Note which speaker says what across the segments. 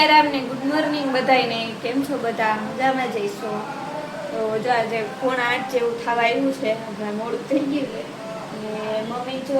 Speaker 1: સિયારામ ને good morning બધાને કેમ છો બધા? મજામાં જઈશો? તો જો આજે પોણા આઠ જેવું થવા આવ્યું છે હમણાં મોડું થઈ ગયું અને મમ્મી જો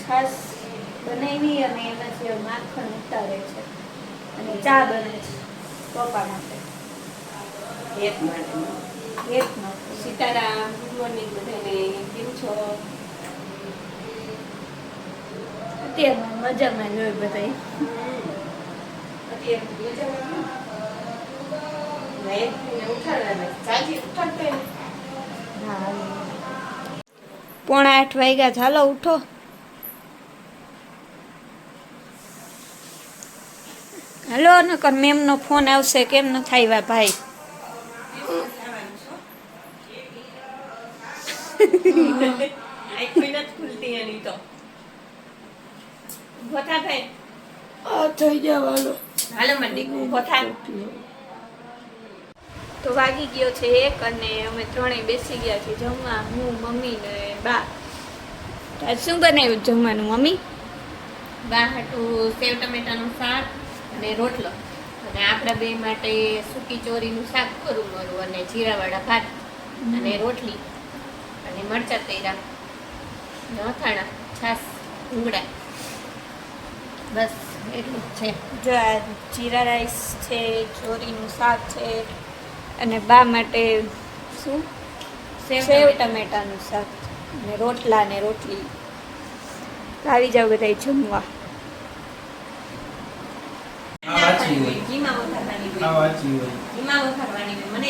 Speaker 1: છાશ બનાવી અને એમાંથી માખણ ઉતારે છે. અને ચા બને છે પપ્પા માટે.
Speaker 2: એક માટે.
Speaker 1: હેતનો
Speaker 2: સીતારામ ગુડ મોર્નિંગ બધાને. કેમ છો?
Speaker 1: અત્યારે મજામાં જોઈ બધા પોણા આઠ વાગ્યા ચાલો ઉઠો. હાલો નકર મેમનો ફોન આવશે. કેમ ન થાય ભાઈ?
Speaker 2: ખુલતી એની તો.
Speaker 1: થઈ જવાનો
Speaker 2: હાલો મંડી દીકરી, ઊભો થા.
Speaker 1: તો વાગી ગયો છે એક અને અમે ત્રણેય બેસી ગયા છીએ જમવા હું મમ્મી ને બા. આજ શું બનાવ્યું જમવાનું મમ્મી?
Speaker 2: બા હાટું સેવ ટમેટાનું શાક અને રોટલો. અને આપણા બે માટે સૂકી ચોરીનું શાક કરું મારું અને જીરાવાળા ભાત અને રોટલી અને મરચાં તૈરા. અથાણા છાસ ભૂંગળા બસ. એટલું જ છે.
Speaker 1: જો આ જીરા રાઈસ છે ચોરીનું શાક છે અને બા માટે શું?
Speaker 2: સેવ
Speaker 1: ટમેટાનું શાક અને રોટલા ને રોટલી. આવી જાવ બધા જમવા.
Speaker 2: મને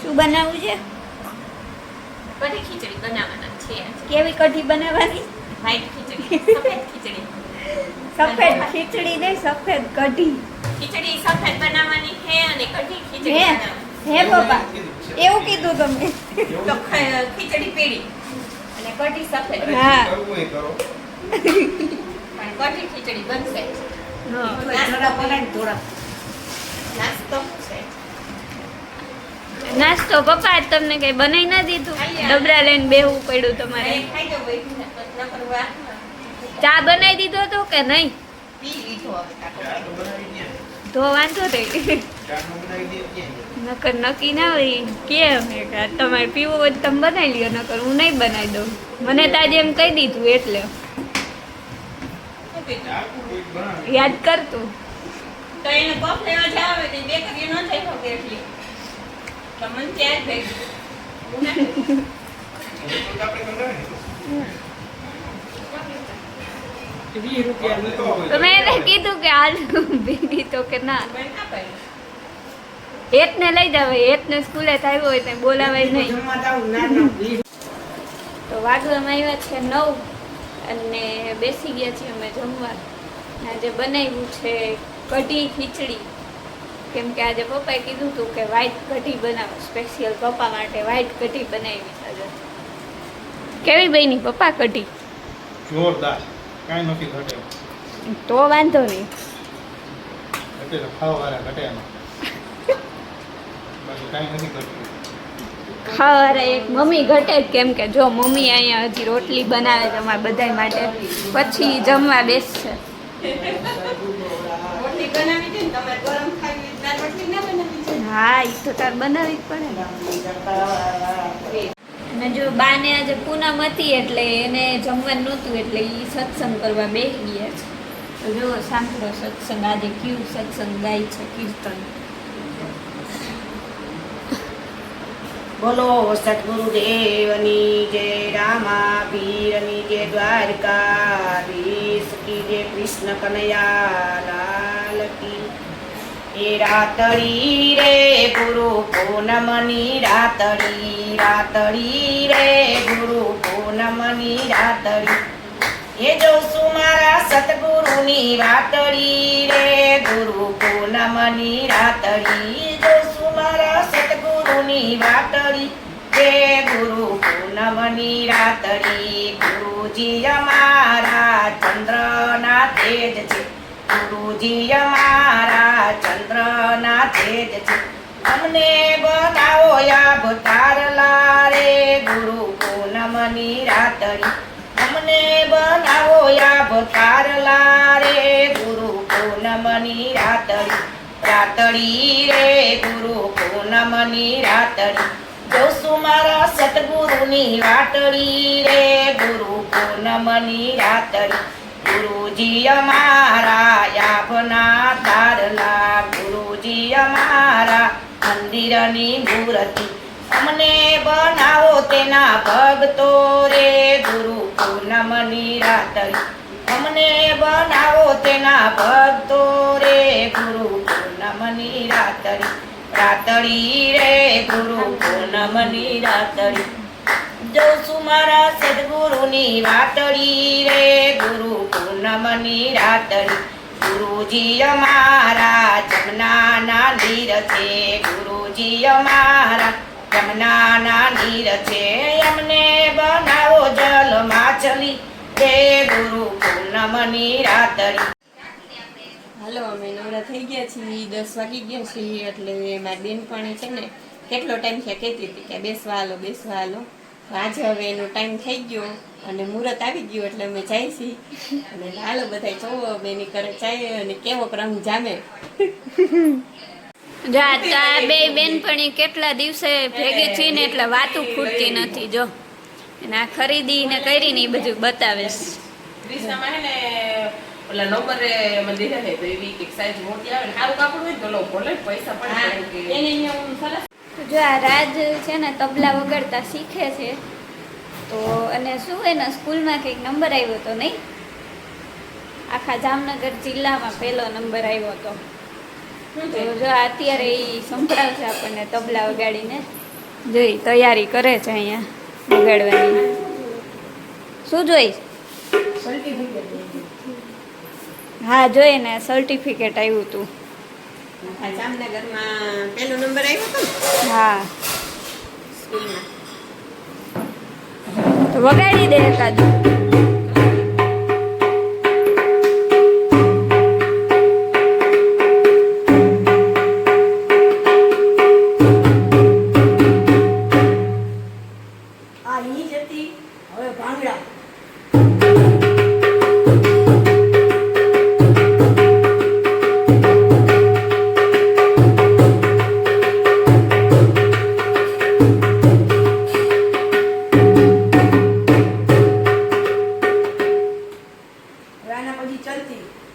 Speaker 1: શું બનાવવું છે?
Speaker 2: કઢી ખીચડી બનાવવાના છે.
Speaker 1: કેવી કઢી બનાવવાની?
Speaker 2: વ્હાઈટ ખીચડી સફેદ ખીચડી.
Speaker 1: સફેદ ખીચડી નહીં સફેદ કઢી.
Speaker 2: ખીચડી સફેદ બનાવવાની છે અને કઢી ખીચડી
Speaker 1: હે
Speaker 3: છે.
Speaker 1: એવું કીધું તમે
Speaker 2: તો ખીચડી પીળી અને કઢી સફેદ.
Speaker 1: હા.
Speaker 3: કરવું કરો.
Speaker 2: પણ કઢી ખીચડી બનશે. નાસ્તો નાસ્તો
Speaker 1: પપ્પા તમને કઈ બનાવી ના દીધું? ડબરા લઈને બેહવું પડ્યું તમારે.
Speaker 2: ખાઈ ભાઈ નકર વાત
Speaker 1: ચા બનાવી દીધો તો કે નહીં
Speaker 2: પી લીધો હવે કાકો.
Speaker 3: ચા તો બનાવી દે.
Speaker 1: તો વાંધો નહીં. નકર નક્કી ના હોય કેમ કે તમારે પીવો હોય તમે બનાવી લ્યો નકર હું નહીં બનાવી દઉં મને તો આજે એમ કહી દીધું એટલે. યાદ કરતું
Speaker 2: તો એને કોફ લેવા જાવ હોય તો બે કડી ન થઈ શકે એટલી તો મને ત્યાં જ ભેગી હું ના કરું.
Speaker 3: હવે તો
Speaker 1: મેં એને કીધું કે હાલ ભેગી તો કે ના.
Speaker 2: મને ના
Speaker 1: લઈ જાવ હેતને સ્કૂલે થાય હોય તો બોલાવાય નહીં. તો વાગવામાં આવ્યા છે નવ અને બેસી ગયા છીએ અમે જમવા. આજે બનાવ્યું છે કઢી ખીચડી. કેમ કે આજે પપ્પાએ કીધું હતું કે વ્હાઈટ કઢી બનાવો સ્પેશિયલ પપ્પા માટે વ્હાઈટ કઢી બનાવી આજે. કેવી બની પપ્પા કઢી?
Speaker 3: જોરદાર. કાંઈ નથી ઘટે.
Speaker 1: તો વાંધો નહીં.
Speaker 3: ઘટે તો ખાવાવાળા ઘટે એમાં. બાકી કાંઈ નથી ઘટતું.
Speaker 1: ખાવારે એક મમ્મી ઘટે જ કેમ કે જો મમ્મી અહીંયા હજી રોટલી બનાવે તમારા અમારા બધા માટે પછી જમવા બેસશે.
Speaker 2: રોટલી બનાવી છે ને તમારે ગરમ ખાવી હોય તો દાળ રોટલી ના બનાવી છે
Speaker 1: હા એ તો તાર બનાવી જ પડે ને. અને જો બાને આજે પૂનમ હતી એટલે એને જમવાનું નહોતું, એટલે એ સત્સંગ કરવા બેસી ગયા છે. તો જો સાંભળો સત્સંગ, આજે કયું સત્સંગ ગાય છે, કીર્તન.
Speaker 4: બોલો સદગુરુદેવની જય રામા પીરની જય, દ્વારકાધીશ કી જય, કૃષ્ણ કનૈયા લાલ કી. એ રાતળી રે ગુરુ પૂનમની રાતડી રાતડી રે ગુરુ, પૂનમની રાતડી એ છું મારા સતગુરુની રાતડી રે ગુરુ, પૂનમની રાતડી છું મારા સતગુરુ ગુરુની રે ગુરુ, પૂનમની રાતડી ગુરુજી અમારા ચંદ્રના તેજ છે. ગુરુજી અમારા ચંદ્રના તેજ છે. અમને બનાવો અવતાર લારે ગુરુ પૂનમની રાતડી. અમને બનાવો અવતાર લારે ગુરુ પૂનમની રાતડી. રાતડી રે ગુરુ પૂનમની રાતડી. જોશું મારા સતગુરુની વાટડી રે ગુરુ પૂનમની રાતડી. ગુરુજી અમારા યાભના તારલા, ગુરુજી અમારા મંદિરની મૂર્તિ. અમને બનાવો તેના ભક્તો રે ગુરુ પૂનમની રાતરી. અમને બનાવો તેના ભક્તો રે ગુરુ પૂનમની રાતરી. રાતળી રે ગુરુ પૂનમની રાતડી જોશું મારા સદગુરુની રાતળી રે ગુરુ પૂનમની રાતડી ગુરુજી અમારા જમનાના નીર છે. ગુરુજી અમારા જમનાના નીર છે. એમને બનાવો જલ માછલી. હે ગુરુ પૂનમની રાતરી.
Speaker 2: હાલો, અમે નવરા થઈ ગયા છીએ. દસ વાગી ગયા છીએ, એટલે મારી બેનપણી છે ને, કેટલો ટાઈમ છે? કહેતી હતી કે બેસવા હાલો બેસવા હાલો. આજે હવે એનો ટાઈમ થઈ ગયો અને મુહૂર્ત આવી ગયું એટલે અમે જાય છીએ. અને હાલો બધા જોવો બેની કરે જાય અને કેવો રંગ જામે.
Speaker 1: જા તા બે બેનપણી કેટલા દિવસે ભેગી થઈને એટલે વાતું ખૂટતી નથી જો. અને આ ખરીદી ને કરી ને એ બધું બતાવે
Speaker 5: હે ને ઓલા નંબર દીધા છે તો એવી એક સાઈઝ મોટી આવે ને સારું કાપડ હોય તો લો ભલે પૈસા પણ કે
Speaker 2: એને હું સરસ
Speaker 1: જો આ રાજ છે ને તબલા વગાડતા શીખે છે તો અને શું એના સ્કૂલમાં કંઈક નંબર આવ્યો હતો નહીં? આખા જામનગર જિલ્લામાં પહેલો નંબર આવ્યો હતો તો જો અત્યારે એ સંભળાવશે આપણને તબલા વગાડીને. જોઈ તૈયારી કરે છે અહીંયા વગાડવાની. શું જોઈ હા જોઈ ને સર્ટિફિકેટ આવ્યું હતું
Speaker 2: જામનગરમાં પહેલો નંબર આવ્યો હતો
Speaker 1: હા.
Speaker 2: સ્કૂલમાં.
Speaker 1: વગાડી દે એકાદું.
Speaker 6: આના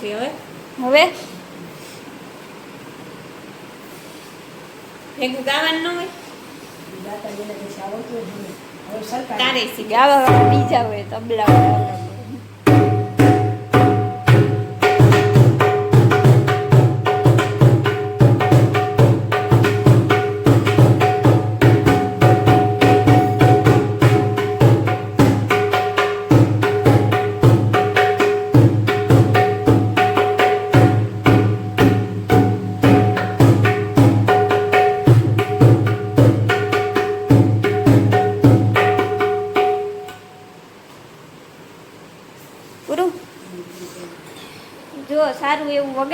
Speaker 6: પછી
Speaker 2: હવે. હવે? ભેગું ગાવાનું ન હોય
Speaker 6: હવે સરકાર
Speaker 2: તારે
Speaker 1: વાળા બીજા હોય તબલા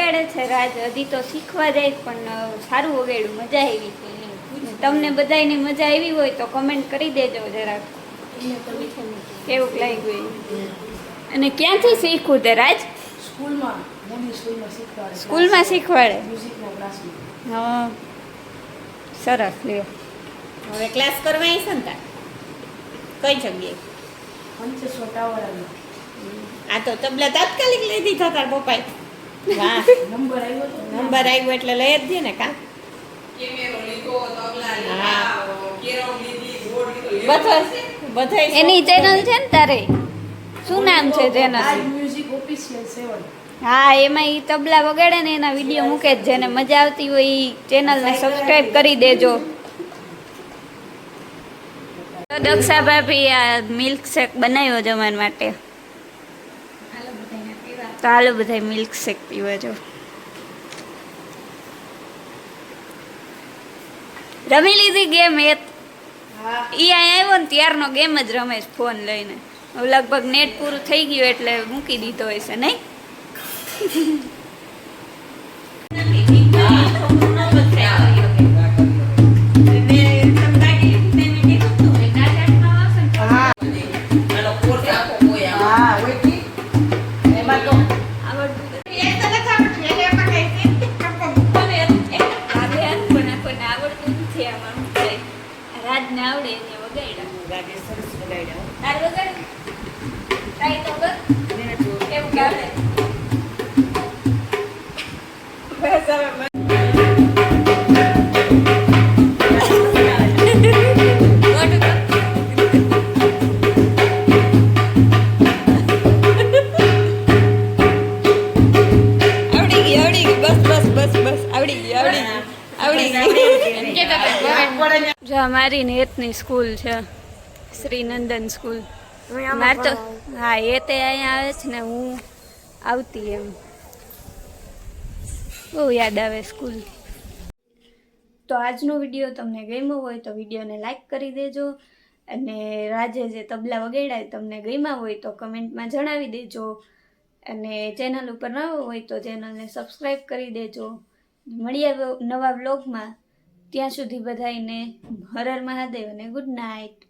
Speaker 1: વગાડે છે રાજ. હજી તો શીખવા જાય પણ સારું વગાડ્યું મજા આવી તમને બધાને મજા આવી હોય તો કમેન્ટ કરી દેજો જરાક. કેવું લાગ્યું. અને ક્યાંથી શીખવું તે રાજ?
Speaker 6: સ્કૂલમાં. શીખવાડે.
Speaker 1: હા. સરસ લ્યો.
Speaker 2: હવે ક્લાસ કરવા આવી છે ને તાર કઈ જગ્યાએ આ તો તબલા તાત્કાલિક લઈ દીધા તાર પપ્પાએ. વાહ.
Speaker 6: નંબર આવ્યો
Speaker 2: નંબર આવ્યો એટલે લઈ જ દે ને કા.
Speaker 1: એની ચેનલ છે ને તારે? શું નામ છે ચેનલ હા એમાં એ તબલા વગાડે ને એના વીડિયો મૂકે જ જેને મજા આવતી હોય એ ચેનલને સબસ્ક્રાઈબ કરી દેજો. તો દક્ષા ભાભી આ મિલ્ક શેક બનાવ્યો જમવા માટે. તો હાલો બધા મિલ્ક શેક પીવા જો રમી લીધી ગેમ એ ઈ અહીંયા આવ્યો ને ત્યારનો ગેમ જ રમે છે ફોન લઈને. લગભગ નેટ પૂરું થઈ ગયું એટલે મૂકી દીધો હશે નહીં? જો અમારી નેતની સ્કૂલ છે શ્રી નંદન સ્કૂલ મારે તો હા એ તે અહીંયા આવે છે ને હું આવતી એમ. બહુ યાદ આવે સ્કૂલ. તો આજનો વીડિયો તમને ગમ્યો હોય તો વિડીયોને લાઈક કરી દેજો અને રાજે જે તબલા વગેડાય તમને ગમ્યા હોય તો કમેન્ટમાં જણાવી દેજો અને ચેનલ ઉપર ન હોય તો ચેનલને સબસ્ક્રાઈબ કરી દેજો. મળીએ નવા વ્લોગમાં. ત્યાં સુધી બધાને હરર હર મહાદેવ અને ગુડ નાઇટ